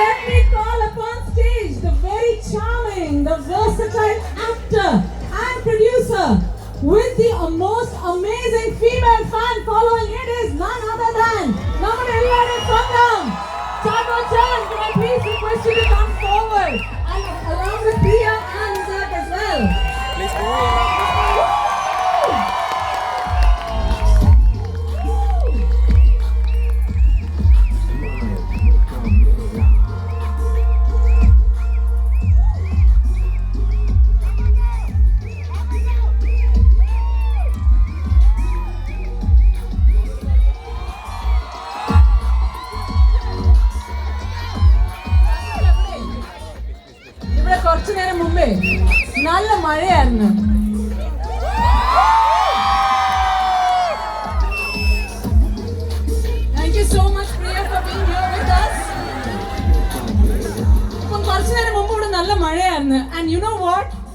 let me call upon stage the very charming, the versatile actor and producer with the most amazing female fan following. It is none other than Naman Eliade Sangam. Chago Chan, can I please request you to come forward and along with Pia and Zach as well? Please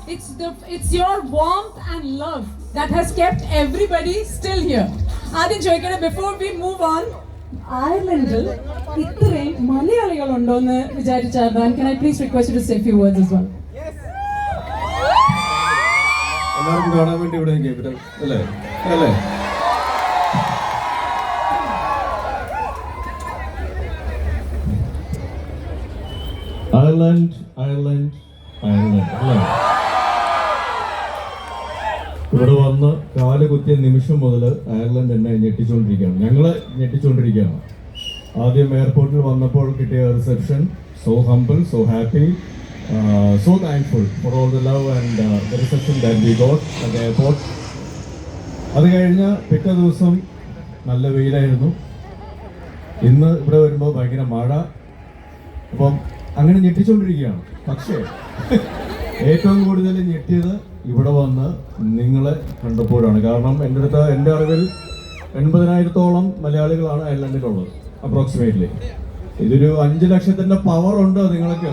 what the, it's your warmth and love that has kept everybody still here. ആദ്യം ചോദിക്കട്ടെ before we move on അയർലൻഡിൽ ഇത്രയും മലയാളികൾ ഉണ്ടോ എന്ന് വിചാരിച്ചാൽ can I please request to say few words as well? എല്ലാവർക്കും കാണാൻ വേണ്ടി ഇവിടെ കേൾപ്പിക്കാം അല്ലേ? അല്ലേ? Ireland, അയർലൻഡ് കാൽ കുത്തിയ നിമിഷം മുതൽ അയർലൻഡ് എന്നെ ഞെട്ടിച്ചുകൊണ്ടിരിക്കുകയാണ്. ഞങ്ങളെ ഞെട്ടിച്ചുകൊണ്ടിരിക്കുകയാണ്. ആദ്യം എയർപോർട്ടിൽ വന്നപ്പോൾ കിട്ടിയ reception so humble so happy so thankful for all the love and reception that we got at airport അത് കഴിഞ്ഞ് പിറ്റേ ദിവസം നല്ല വെയിലായിരുന്നു. ഇന്ന് ഇവിടെ വരുമ്പോൾ ഭയങ്കര മഴ. അപ്പം അങ്ങനെ ഞെട്ടിച്ചുകൊണ്ടിരിക്കുകയാണ്. പക്ഷേ ഏറ്റവും കൂടുതൽ ഞെട്ടിയത് ഇവിടെ വന്ന് നിങ്ങളെ കണ്ടപ്പോഴാണ്. കാരണം എന്റെ അടുത്ത് എന്റെ അറിവിൽ എൺപതിനായിരത്തോളം മലയാളികളാണ് അയർലൻഡിലുള്ളത് അപ്രോക്സിമേറ്റ്ലി ഇതൊരു അഞ്ച് ലക്ഷത്തിന്റെ പവർ ഉണ്ട് നിങ്ങൾക്ക്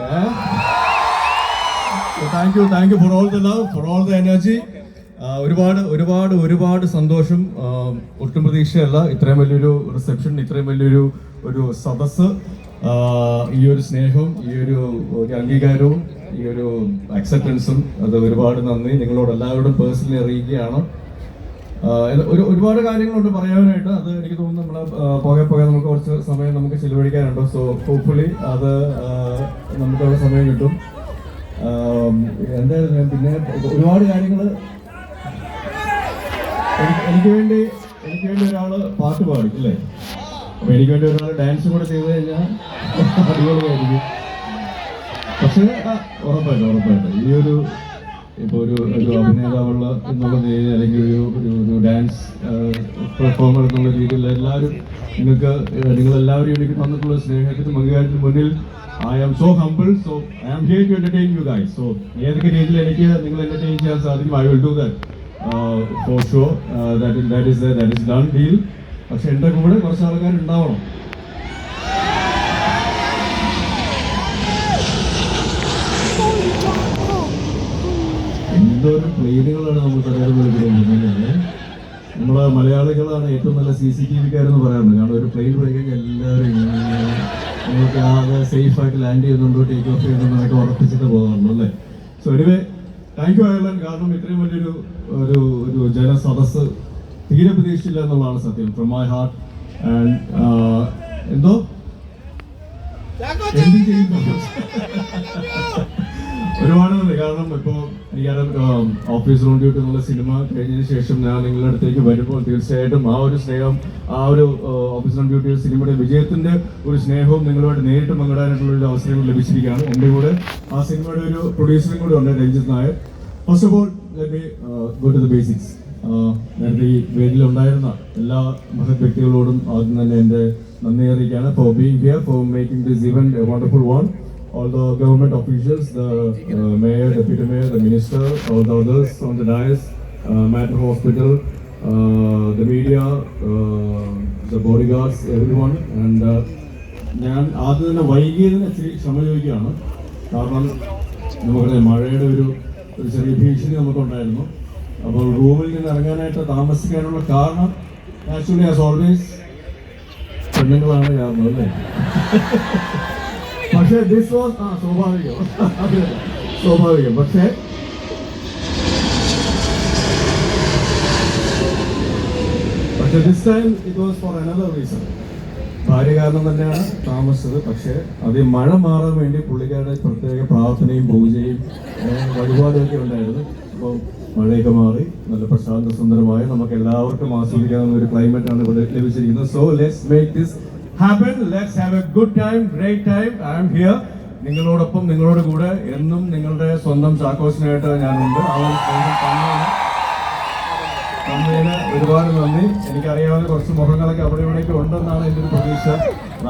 thank you thank you for all the love for all the energy ഒരുപാട് ഒരുപാട് ഒരുപാട് സന്തോഷം. ഒട്ടും പ്രതീക്ഷയല്ല. ഇത്രയും വലിയൊരു റിസപ്ഷൻ ഇത്രയും വലിയൊരു ഒരു സദസ്സ് ഈ ഒരു സ്നേഹവും ഈ ഒരു അംഗീകാരവും ഈ ഒരു അക്സെപ്റ്റൻസും അത് ഒരുപാട് നന്ദി. നിങ്ങളോട് എല്ലാവരോടും പേഴ്സണലി അറിയിക്കുകയാണ്. ഒരു ഒരുപാട് കാര്യങ്ങളുണ്ട് പറയാനായിട്ട്. അത് എനിക്ക് തോന്നുന്നു നമ്മൾ പോകെ പോകെ നമുക്ക് കുറച്ച് സമയം നമുക്ക് ചിലവഴിക്കാനുണ്ട്. സോ ഹോപ്പ്ഫുള്ളി അത് നമുക്ക് അവിടെ സമയം കിട്ടും. എന്തായാലും ഞാൻ പിന്നെ ഒരുപാട് കാര്യങ്ങൾ എനിക്ക് വേണ്ടി എനിക്ക് വേണ്ടി ഒരാൾ പാട്ട് പാടി അല്ലേ? അപ്പം എനിക്ക് വേണ്ടി ഒരാൾ ഡാൻസ് കൂടെ ചെയ്ത് കഴിഞ്ഞാൽ അടിപൊളിയായിരിക്കും. പക്ഷേ ഉറപ്പായിട്ടും ഉറപ്പായിട്ടും. ഈ ഒരു ഇപ്പൊ ഒരു ഒരു അഭിനേതാവുള്ള എന്നുള്ള രീതിയിൽ അല്ലെങ്കിൽ ഒരു ഒരു ഡാൻസ് പെർഫോമർ എന്നുള്ള രീതിയിൽ എല്ലാവരും നിങ്ങൾക്ക് നിങ്ങൾ എല്ലാവരും എനിക്ക് തന്നിട്ടുള്ള സ്നേഹത്തിന് മങ്കുകാരത്തിന് മുന്നിൽ I am so humble so I am here to entertain you guys so ഏതൊക്കെ രീതിയിൽ എനിക്ക് നിങ്ങൾ എന്റർടൈൻ ചെയ്യാൻ സാധിക്കും I will do that for show that that is that is done deal പക്ഷെ എന്റെ കൂടെ കുറച്ച് ആൾക്കാർ ഉണ്ടാവണം പ്ലെയിനുകളാണ് നമ്മൾ തലയിൽ വിളിക്കുന്നത്. നമ്മളെ മലയാളികളാണ് ഏറ്റവും നല്ല സി സി ടി വിക്കാരെന്ന് പറയാറുണ്ട്. കാരണം ഒരു പ്ലെയിൻ പോയി കഴിഞ്ഞാൽ എല്ലാവരും നമുക്ക് ആകെ സേഫ് ആയിട്ട് ലാൻഡ് ചെയ്യുന്നുണ്ടോ ടേക്ക് ഓഫ് ചെയ്യുന്നുണ്ടോ ഉറപ്പിച്ചിട്ട് പോകാറുള്ളൂ അല്ലേ? So anyway thank you Ireland കാരണം ഇത്രയും വലിയൊരു ഒരു ഒരു ജനസദസ് തീരെ പ്രതീക്ഷിച്ചില്ല എന്നുള്ളതാണ് സത്യം. ഫ്രം മൈ ഹാർട്ട് ആൻഡ് എന്തോ? എന്ത് ചെയ്യുന്നു എനിക്കറിയാം ഓഫീസ് റൂം ഡ്യൂട്ടി എന്നുള്ള സിനിമ കഴിഞ്ഞതിന് ശേഷം ഞാൻ നിങ്ങളുടെ അടുത്തേക്ക് വരുമ്പോൾ തീർച്ചയായിട്ടും ആ ഒരു സ്നേഹം ആ ഒരു ഓഫീസ് റൂം ഡ്യൂട്ടി സിനിമയുടെ വിജയത്തിന്റെ ഒരു സ്നേഹവും നിങ്ങളുമായിട്ട് നേരിട്ട് പങ്കിടാനായിട്ടുള്ള ഒരു അവസരങ്ങൾ ലഭിച്ചിരിക്കുകയാണ്. എന്റെ കൂടെ ആ സിനിമയുടെ ഒരു പ്രൊഡ്യൂസറും കൂടെ ഉണ്ട് Ranjith Nair. First of all go to basics നേരത്തെ ഈ വേദിയിൽ ഉണ്ടായിരുന്ന എല്ലാ മഹത് വ്യക്തികളോടും ആദ്യം തന്നെ എന്റെ നന്ദി അറിയിക്കുകയാണ്. For being here for making this event wonderful one all the government officials, the uh, mayor, deputy mayor, the minister, all the others on the dais, uh, Matter Hospital, uh, the media, uh, the bodyguards, everyone. And uh, ഞാൻ ആദ്യം തന്നെ വൈകിയതിന് ഇച്ചിരി ക്ഷമ ചോദിക്കുകയാണ് കാരണം നമുക്കറിയാം മഴയുടെ ഒരു ഒരു ചെറിയ ഭീഷണി നമുക്കുണ്ടായിരുന്നു അപ്പോൾ റൂമിൽ നിന്ന് ഇറങ്ങാനായിട്ട് താമസിക്കാനുള്ള കാരണം ആക്ച്വലി ആസ് ഓൾവേസ് പെണ്ണുങ്ങളാണ് കാരണം അല്ലേ പക്ഷേ ദിസ് വാസ് ആ സ്വാഭാവികം. സ്വാഭാവികം. പക്ഷേ പക്ഷെ this time it was for another reason ഭാര്യ കാരണം തന്നെയാണ് താമസിച്ചത്. പക്ഷേ അത് മഴ മാറാൻ വേണ്ടി പുള്ളിക്കാരുടെ പ്രത്യേക പ്രാർത്ഥനയും പൂജയും വഴിപാടുമൊക്കെ ഉണ്ടായിരുന്നു. അപ്പോൾ മഴയൊക്കെ മാറി നല്ല പ്രശാന്ത സുന്ദരമായ നമുക്ക് എല്ലാവർക്കും ആസ്വദിക്കാവുന്ന ഒരു ക്ലൈമറ്റാണ് ഇവിടെ ലഭിച്ചിരിക്കുന്നത്. So let's make this happen let's have a good time great time I am here നിങ്ങളോടൊപ്പം നിങ്ങളോട് കൂടെ എന്നും നിങ്ങളുടെ സ്വന്തം ചാക്കോസിനായിട്ട് ഞാനുണ്ട്. അവൻ അമ്മയുടെ ഒരുപാട് നന്ദി. എനിക്കറിയാവുന്ന കുറച്ച് മുഖങ്ങളൊക്കെ അവിടെ ഇവിടെയൊക്കെ ഉണ്ടെന്നാണ് എന്റെ ഒരു പ്രതീക്ഷ.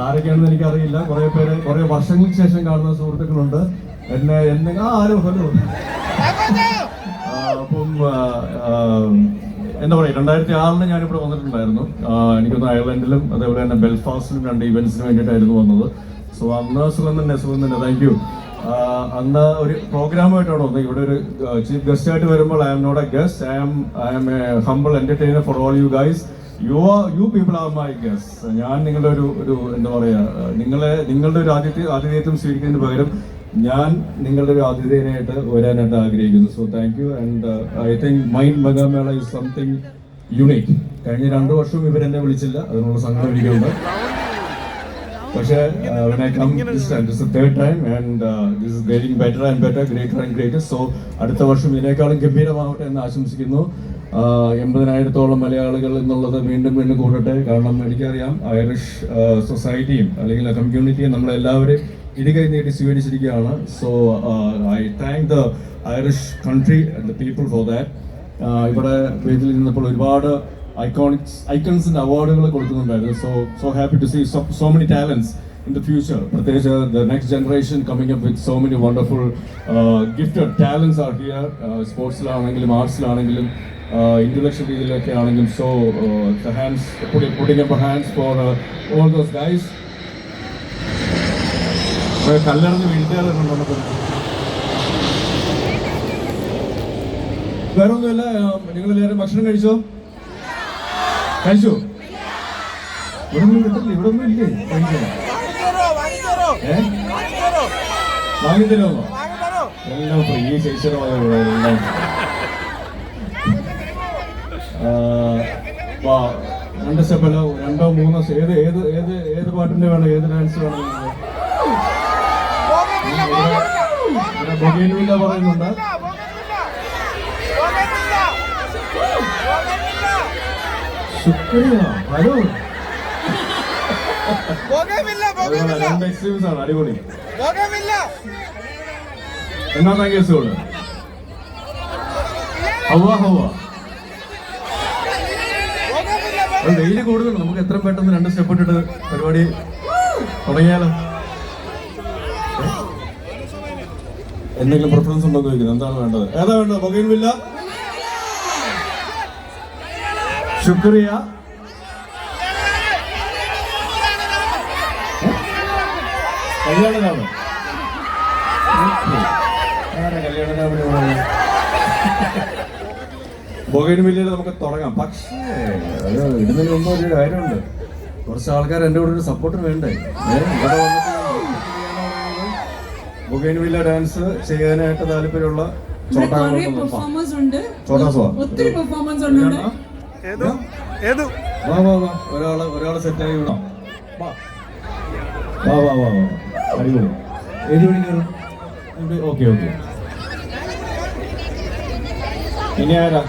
ആരൊക്കെയാണെന്ന് എനിക്കറിയില്ല. കുറേ പേര് കുറേ വർഷങ്ങൾക്ക് ശേഷം കാണുന്ന സുഹൃത്തുക്കളുണ്ട്. എന്നെ എന്നെ ആ ആരോ ഹലോ. അപ്പം എന്താ പറയുക രണ്ടായിരത്തി ഞാൻ ഞാനിവിടെ വന്നിട്ടുണ്ടായിരുന്നു. എനിക്ക് എനിക്കൊന്ന് അയർലൻഡിലും അതേപോലെ തന്നെ ബെൽഫാസ്റ്റിലും രണ്ട് ഇവന്റ്സിന് വേണ്ടിയിട്ടായിരുന്നു വന്നത്. സോ അന്ന് സുഖം തന്നെ സുഖം തന്നെ. താങ്ക് യു അന്ന് ഒരു പ്രോഗ്രാമായിട്ടാണ് വന്നത്. ഇവിടെ ഒരു ചീഫ് ഗസ്റ്റ് ആയിട്ട് വരുമ്പോൾ I am not a guest I am I am a humble entertainer for all you guys you are you people are my guest ഞാൻ നിങ്ങളുടെ ഒരു ഒരു എന്താ പറയാ നിങ്ങളെ നിങ്ങളുടെ ഒരു ആതിഥ്യ ആതിഥേയത്വം സ്വീകരിക്കുന്നതിന് പകരം ഞാൻ നിങ്ങളുടെ ഒരു ആതിഥേയനായിട്ട് വരാനായിട്ട് ആഗ്രഹിക്കുന്നു. So thank you and I think mind മെഗാമേള is something unique കഴിഞ്ഞ രണ്ടു വർഷവും ഇവരെന്നെ വിളിച്ചില്ല. അതിനുള്ള സങ്കടം എനിക്കുണ്ട്. പക്ഷേ third time and better and better greater and greater so അടുത്ത വർഷം ഇതിനേക്കാളും ഗംഭീരമാവട്ടെ എന്ന് ആശംസിക്കുന്നു. ആഹ് എൺപതിനായിരത്തോളം മലയാളികൾ എന്നുള്ളത് വീണ്ടും വീണ്ടും കൂടട്ടെ. കാരണം എനിക്കറിയാം ഐറിഷ് സൊസൈറ്റിയും അല്ലെങ്കിൽ കമ്മ്യൂണിറ്റിയും നമ്മളെല്ലാവരെയും ഇരുകൈ നേടി സ്വീകരിച്ചിരിക്കുകയാണ്. So I thank the Irish country and the people for that ഇവിടെ വേദിയിൽ നിന്നപ്പോൾ ഒരുപാട് ഐക്കോണിക്സ് ഐക്കൺസിന്റെ അവാർഡുകൾ കൊടുക്കുന്നുണ്ടായിരുന്നു. So so happy to see so many talents in the future പ്രത്യേകിച്ച് the next generation coming up with so many wonderful gifted talents are here സ്പോർട്സിലാണെങ്കിലും ആർട്സിലാണെങ്കിലും intellectual രീതിയിലൊക്കെ ആണെങ്കിലും. So hands up hands for all those guys കല്ലെറിഞ്ഞ് വീഴ്ത്തുകാരുണ്ടോ വേറെ ഒന്നുമില്ല നിങ്ങൾ എല്ലാവരും ഭക്ഷണം കഴിച്ചോ? കഴിച്ചു? ഇവിടെ കിട്ടില്ല ഇവിടെ ഇല്ലേ? കഴിക്കാൻ ഏ? എല്ലാം ഫ്രീ ചേച്ചിയുടെ രണ്ട് സ്റ്റെപ്പല്ലോ രണ്ടോ മൂന്നോ ഏത് ഏത് ഏത് ഏത് പാട്ടിന്റെ വേണം ഏത് ഡാൻസ് വേണം ഇവിടെ ബൊഗേനുവില്ല പറയുന്നുണ്ട്. ശുക്രിയ ഹലോ പോകമില്ല അതുപോലെ പോകമില്ല രണ്ട് എക്സ്ട്രീംസ് ആണ് അടിപൊളി. എന്നാ കേസുകൾ ഹവ ഹവ. പോകമില്ല അത് കൂടുതലുണ്ട് നമുക്ക് എത്ര പെട്ടെന്ന് രണ്ട് സ്റ്റെപ്പ് ഇട്ടിട്ട് പരിപാടി തുടങ്ങിയാലോ? എന്തെങ്കിലും പ്രിഫറൻസ് ഉണ്ടോ ചോദിക്കുന്നത് എന്താണ് വേണ്ടത്? ഏതാ വേണ്ടത്? ബൊഗൈൻവില്ല ശുക്രിയ. കല്യാണരാമൻ ബൊഗൈൻവില്ലയിൽ നമുക്ക് തുടങ്ങാം. പക്ഷേ ഇടുന്നതിന് മുമ്പ് ഒരു കാര്യമുണ്ട്. കുറച്ച് ആൾക്കാർ എന്റെ കൂടെ ഒരു സപ്പോർട്ടിന് വേണ്ടേ? ഇവിടെ വന്നിട്ട് ബൊഗൈൻവില്ല ഡാൻസ് ചെയ്യാനായിട്ട് താല്പര്യമുള്ള ഒത്തിരി പെർഫോമൻസ് ഉണ്ട്. ഒരാൾ ഒരാൾ സെറ്റായി വിടാം വാ. വാ വാ വാ അടിപൊളി. ഏത് മണിക്കാണ് ഓക്കെ ഓക്കെ. ഇനി ആരാ?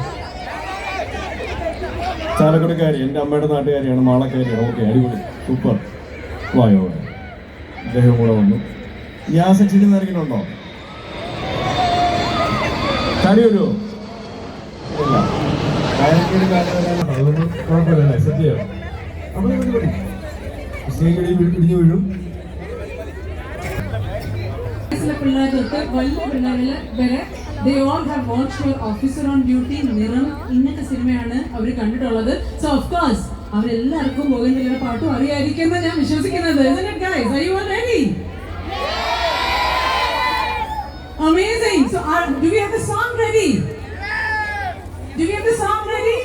ചാലക്കുടിക്കാരി. എന്റെ അമ്മയുടെ നാട്ടുകാരിയാണ്. മാളക്കാരിയാണ് ഓക്കെ അടിപൊളി. സൂപ്പർ. വായോ വായോ. അദ്ദേഹം കൂടെ വന്നു. സെക്ഷനിൽ നിന്ന് ആരെങ്കിലും ഉണ്ടോ കുഴപ്പമില്ല സെറ്റ് അപ്പോൾ ഇടിഞ്ഞു വീഴും. പിള്ളേർ തൊട്ട് വലിയ വരെ they all have watch your officer on duty Niram സിനിമയാണ് അവർ കണ്ടിട്ടുള്ളത്. സോ ഓഫ് കോഴ്സ് അവരെല്ലാവർക്കും ബോഗൻവില്ലയുടെ പാട്ടും അറിയായിരിക്കും എന്ന് ഞാൻ വിശ്വസിക്കുന്നത് Isn't it, guys? Are you all ready? Amazing. So are, do we have the song ready? Do we have the song ready?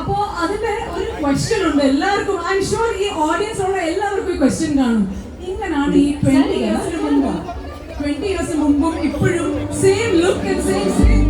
അപ്പോ അതിന്റെ ഒരു ക്വസ്റ്റ്യൻ ഉണ്ട് എല്ലാവർക്കും ഐ ഷുവർ ഈ ഓഡിയൻസ് ഉള്ള എല്ലാവർക്കും ഈ ക്വസ്റ്റ്യൻ കാണും ഇങ്ങനാണ് ഈ ട്വന്റി ഇയേഴ്സിന് മുമ്പ് ട്വന്റി ഇയേഴ്സിന് മുമ്പും ഇപ്പോഴും same look and same same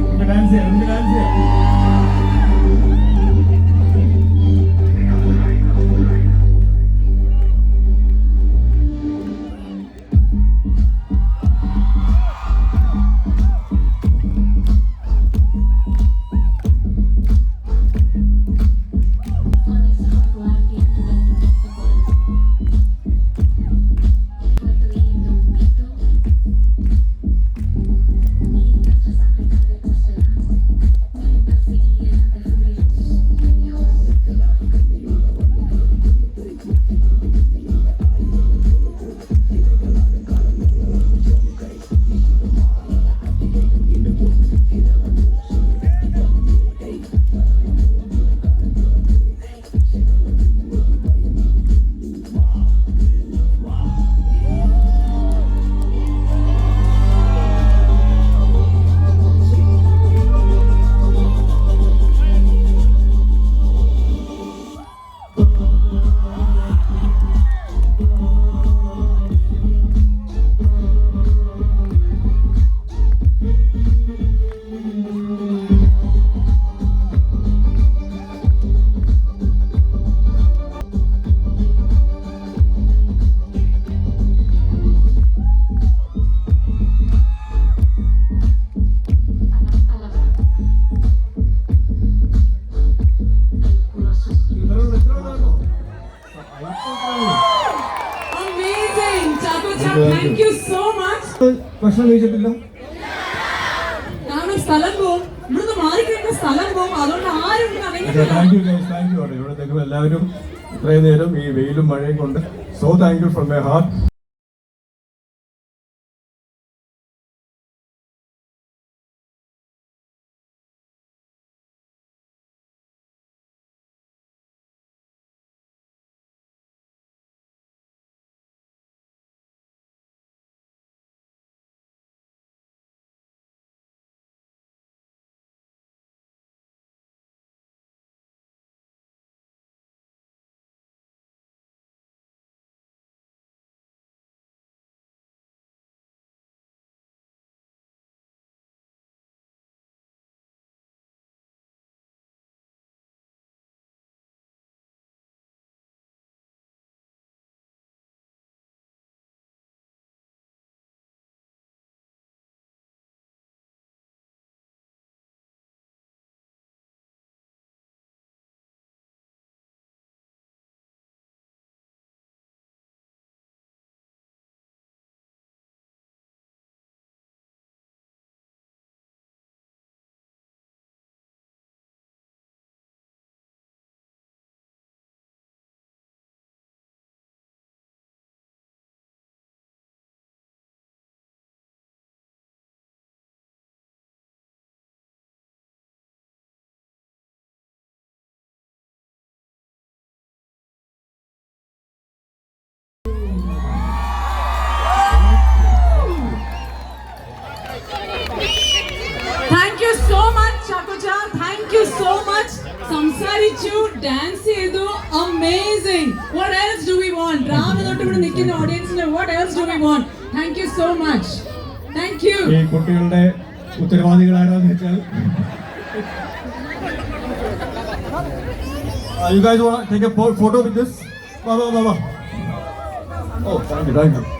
സ്ഥലം പോവും. ഇവിടുന്ന് സ്ഥലം പോവും. അതുകൊണ്ട് ആരും ഇവിടെ അനങ്ങിയിട്ടില്ല. Thank you guys thank you ഇവിടെ നിങ്ങൾ എല്ലാവരും ഇത്രയും നേരം ഈ വെയിലും മഴയും കൊണ്ട്. So thank you from my heart dance ചെയ്തു. Amazing what else do we want രാവിലെ തൊട്ട് ഇവിടെ നിൽക്കുന്ന ഓഡിയൻസിന് what else do we want thank you so much thank you ഈ കുട്ടികളുടെ ഉത്തരവാദികളാരാന്ന് വെച്ചാൽ Uh, you guys want to take a photo with this? Baba, Baba. Oh, thank you, thank you